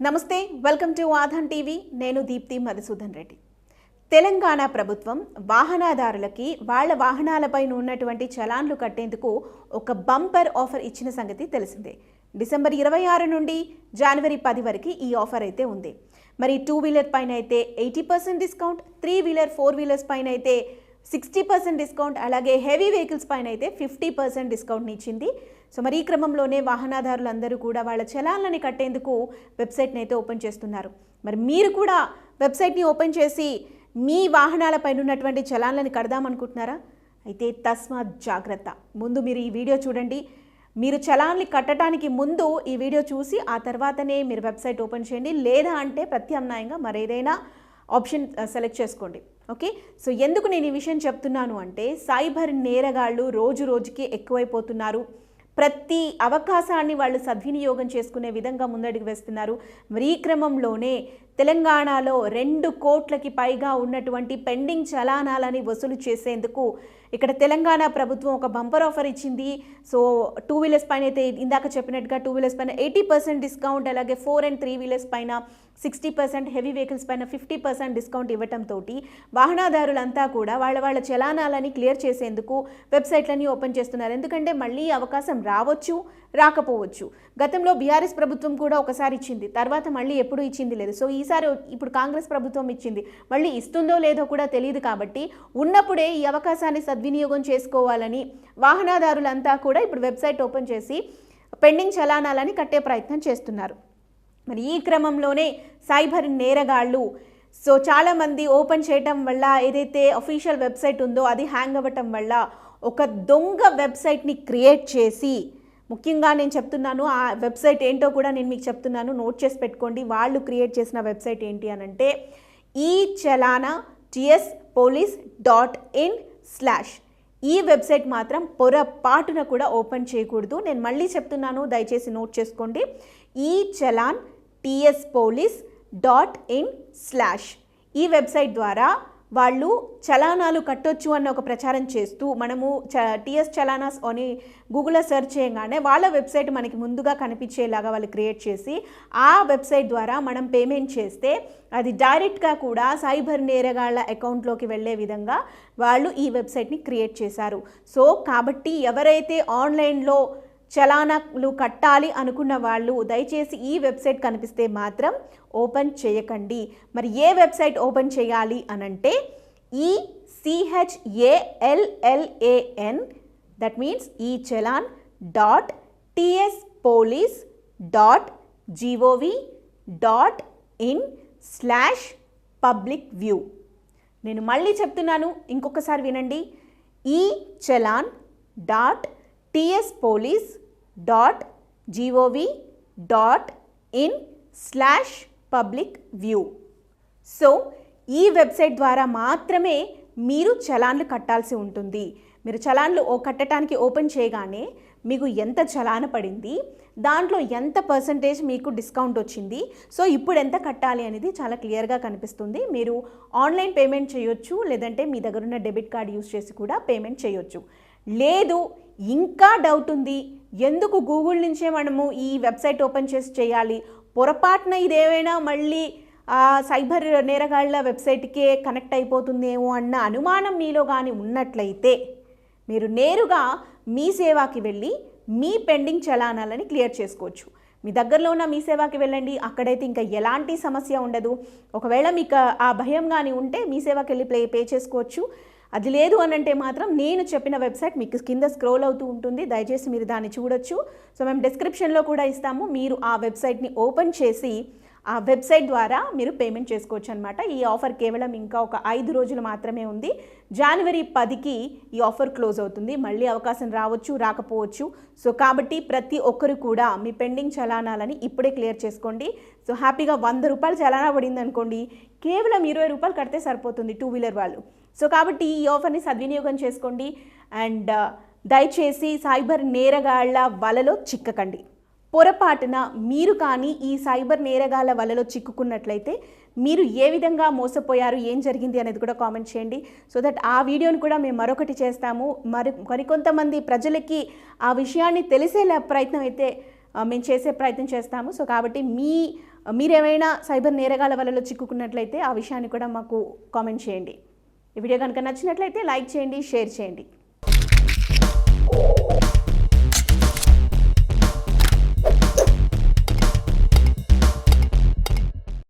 నమస్తే welcome to ఆధాన్ TV. నేను దీప్తి మధుసూదన్ రెడ్డి. తెలంగాణ ప్రభుత్వం వాహనదారులకి వాళ్ళ వాహనాలపైన ఉన్నటువంటి చలాన్లు కట్టేందుకు ఒక బంపర్ ఆఫర్ ఇచ్చిన సంగతి తెలిసిందే. డిసెంబర్ ఇరవై ఆరు నుండి జనవరి పది వరకు ఈ ఆఫర్ అయితే ఉంది. మరి టూ వీలర్ పైన అయితే eighty percent discount three wheeler four wheelers పైన అయితే సిక్స్టీ పర్సెంట్ డిస్కౌంట్ అలాగే హెవీ వెహికల్స్ పైన అయితే ఫిఫ్టీ పర్సెంట్ డిస్కౌంట్ని ఇచ్చింది. సో మరి ఈ క్రమంలోనే వాహనదారులందరూ కూడా వాళ్ళ చలాన్లని కట్టేందుకు వెబ్సైట్ని అయితే ఓపెన్ చేస్తున్నారు. మరి మీరు కూడా వెబ్సైట్ని ఓపెన్ చేసి మీ వాహనాలపైన ఉన్నటువంటి చలాన్లని కడదామనుకుంటున్నారా అయితే తస్మాత్ జాగ్రత్త. ముందు మీరు ఈ వీడియో చూడండి. మీరు చలాన్ని కట్టడానికి ముందు ఈ వీడియో చూసి ఆ తర్వాతనే మీరు వెబ్సైట్ ఓపెన్ చేయండి. లేదా అంటే ప్రత్యామ్నాయంగా మరేదైనా ఆప్షన్ సెలెక్ట్ చేసుకోండి. ఓకే? సో ఎందుకు నేను ఈ విషయం చెప్తున్నాను అంటే సైబర్ నేరగాళ్ళు రోజు రోజుకి ఎక్కువైపోతున్నారు. ప్రతి అవకాశాన్ని వాళ్ళు సద్వినియోగం చేసుకునే విధంగా ముందడుగు వేస్తున్నారు. మరి ఈ క్రమంలోనే తెలంగాణలో రెండు కోట్లకి పైగా ఉన్నటువంటి పెండింగ్ చలానాలని వసూలు చేసేందుకు ఇక్కడ తెలంగాణ ప్రభుత్వం ఒక బంపర్ ఆఫర్ ఇచ్చింది. సో టూ వీలర్స్ పైన అయితే ఇందాక చెప్పినట్టుగా టూ వీలర్స్ పైన ఎయిటీ పర్సెంట్ డిస్కౌంట్ అలాగే ఫోర్ అండ్ త్రీ వీలర్స్ పైన సిక్స్టీ పర్సెంట్ హెవీ వెహికల్స్ పైన ఫిఫ్టీ పర్సెంట్ డిస్కౌంట్ ఇవ్వటంతో వాహనదారులంతా కూడా వాళ్ళ వాళ్ళ చలానాలని క్లియర్ చేసేందుకు వెబ్సైట్లని ఓపెన్ చేస్తున్నారు. ఎందుకంటే మళ్ళీ అవకాశం రావచ్చు రాకపోవచ్చు. గతంలో బీఆర్ఎస్ ప్రభుత్వం కూడా ఒకసారి ఇచ్చింది. తర్వాత మళ్ళీ ఎప్పుడు ఇచ్చింది లేదు. సో ఈసారి ఇప్పుడు కాంగ్రెస్ ప్రభుత్వం ఇచ్చింది. మళ్ళీ ఇస్తుందో లేదో కూడా తెలియదు కాబట్టి ఉన్నప్పుడే ఈ అవకాశాన్ని సద్వినియోగం చేసుకోవాలని వాహనదారులంతా కూడా ఇప్పుడు వెబ్సైట్ ఓపెన్ చేసి పెండింగ్ చలానాలని కట్టే ప్రయత్నం చేస్తున్నారు. మరి ఈ క్రమంలోనే సైబర్ నేరగాళ్ళు సో చాలామంది ఓపెన్ చేయటం వల్ల ఏదైతే అఫీషియల్ వెబ్సైట్ ఉందో అది హ్యాంగ్ అవ్వటం వల్ల ఒక దొంగ వెబ్సైట్ని క్రియేట్ చేసి ముఖ్యంగా నేను చెప్తున్నాను ఆ వెబ్సైట్ ఏంటో కూడా నేను మీకు చెప్తున్నాను నోట్ చేసి పెట్టుకోండి వాళ్ళు క్రియేట్ చేసిన వెబ్సైట్ ఏంటి అని అంటే E challan TS police dot in slash ఈ వెబ్సైట్ మాత్రం పొరపాటున కూడా ఓపెన్ చేయకూడదు. నేను మళ్ళీ చెప్తున్నాను దయచేసి నోట్ చేసుకోండి. E challan TS police dot in slash ఈ వెబ్సైట్ ద్వారా వాళ్ళు చలానాలు కట్టొచ్చు అన్న ఒక ప్రచారం చేస్తూ మనము చ టిఎస్ చలానాస్ అని గూగుల్లో సెర్చ్ చేయగానే వాళ్ళ వెబ్సైట్ మనకి ముందుగా కనిపించేలాగా వాళ్ళు క్రియేట్ చేసి ఆ వెబ్సైట్ ద్వారా మనం పేమెంట్ చేస్తే అది డైరెక్ట్గా కూడా సైబర్ నేరగాళ్ళ అకౌంట్లోకి వెళ్ళే విధంగా వాళ్ళు ఈ వెబ్సైట్ని క్రియేట్ చేశారు. సో కాబట్టి ఎవరైతే ఆన్లైన్లో చలానాలు కట్టాలి అనుకున్న వాళ్ళు దయచేసి ఈ వెబ్సైట్ కనిపిస్తే మాత్రం ఓపెన్ చేయకండి. మరి ఏ వెబ్సైట్ ఓపెన్ చేయాలి అనంటే ఈ సిహెచ్ఏఎల్ఎల్ఏఎన్ దట్ మీన్స్ ఈ challan dot TS police dot GOV dot in slash public view నేను మళ్ళీ చెప్తున్నాను ఇంకొకసారి వినండి. ఈ challan dot TS police dot GOV dot in slash public view so ఈ వెబ్సైట్ ద్వారా మాత్రమే మీరు చలాన్లు కట్టాల్సి ఉంటుంది. మీరు చలాన్లు ఓ కట్టడానికి ఓపెన్ చేయగానే మీకు ఎంత చలాన పడింది దాంట్లో ఎంత పర్సంటేజ్ మీకు డిస్కౌంట్ వచ్చింది సో ఇప్పుడు ఎంత కట్టాలి అనేది చాలా క్లియర్గా కనిపిస్తుంది. మీరు ఆన్లైన్ పేమెంట్ చేయొచ్చు లేదంటే మీ దగ్గర ఉన్న డెబిట్ కార్డ్ యూస్ చేసి కూడా పేమెంట్ చేయొచ్చు. లేదు ఇంకా డౌట్ ఉంది. ఎందుకు గూగుల్ నుంచే మనము ఈ వెబ్సైట్ ఓపెన్ చేసి చేయాలి? పొరపాటున ఇదేమైనా మళ్ళీ సైబర్ నేరగాళ్ళ వెబ్సైట్కే కనెక్ట్ అయిపోతుందేమో అన్న అనుమానం మీలో కానీ ఉన్నట్లయితే మీరు నేరుగా మీ సేవాకి వెళ్ళి మీ పెండింగ్ చలానాలని క్లియర్ చేసుకోవచ్చు. మీ దగ్గరలో ఉన్న మీ సేవాకి వెళ్ళండి. అక్కడైతే ఇంకా ఎలాంటి సమస్య ఉండదు. ఒకవేళ మీకు ఆ భయం కానీ ఉంటే మీ సేవాకి వెళ్ళి ప్లే పే చేసుకోవచ్చు. అది లేదు అని అంటే మాత్రం నేను చెప్పిన వెబ్సైట్ మీకు కింద స్క్రోల్ అవుతూ ఉంటుంది. దయచేసి మీరు దాన్ని చూడొచ్చు. సో మేము డిస్క్రిప్షన్లో కూడా ఇస్తాము. మీరు ఆ వెబ్సైట్ని ఓపెన్ చేసి ఆ వెబ్సైట్ ద్వారా మీరు పేమెంట్ చేసుకోవచ్చు అనమాట ఈ ఆఫర్ కేవలం ఇంకా ఒక ఐదు రోజులు మాత్రమే ఉంది. జనవరి పదికి ఈ ఆఫర్ క్లోజ్ అవుతుంది. మళ్ళీ అవకాశం రావచ్చు రాకపోవచ్చు. సో కాబట్టి ప్రతి ఒక్కరు కూడా మీ పెండింగ్ చలానాలని ఇప్పుడే క్లియర్ చేసుకోండి. సో హ్యాపీగా వంద రూపాయలు చలానా పడింది అనుకోండి కేవలం ఇరవై రూపాయలు కడితే సరిపోతుంది టూ వీలర్ వాళ్ళు. సో కాబట్టి ఈ ఆఫర్ని సద్వినియోగం చేసుకోండి. అండ్ uh, దయచేసి సైబర్ నేరగాళ్ళ వలలో చిక్కకండి. పొరపాటున మీరు కానీ ఈ సైబర్ నేరగాళ్ళ వలలో చిక్కుకున్నట్లయితే మీరు ఏ విధంగా మోసపోయారు ఏం జరిగింది అనేది కూడా కామెంట్ చేయండి. సో దట్ ఆ వీడియోని కూడా మేము మరొకటి చేస్తాము. మరి మరికొంతమంది ప్రజలకి ఆ విషయాన్ని తెలిసేలా ప్రయత్నం అయితే మేము చేసే ప్రయత్నం చేస్తాము. సో కాబట్టి మీ మీరేమైనా సైబర్ నేరగాల వలలో చిక్కుకున్నట్లయితే ఆ విషయాన్ని కూడా మాకు కామెంట్ చేయండి. ఈ వీడియో కనుక నచ్చినట్లయితే లైక్ చేయండి షేర్ చేయండి.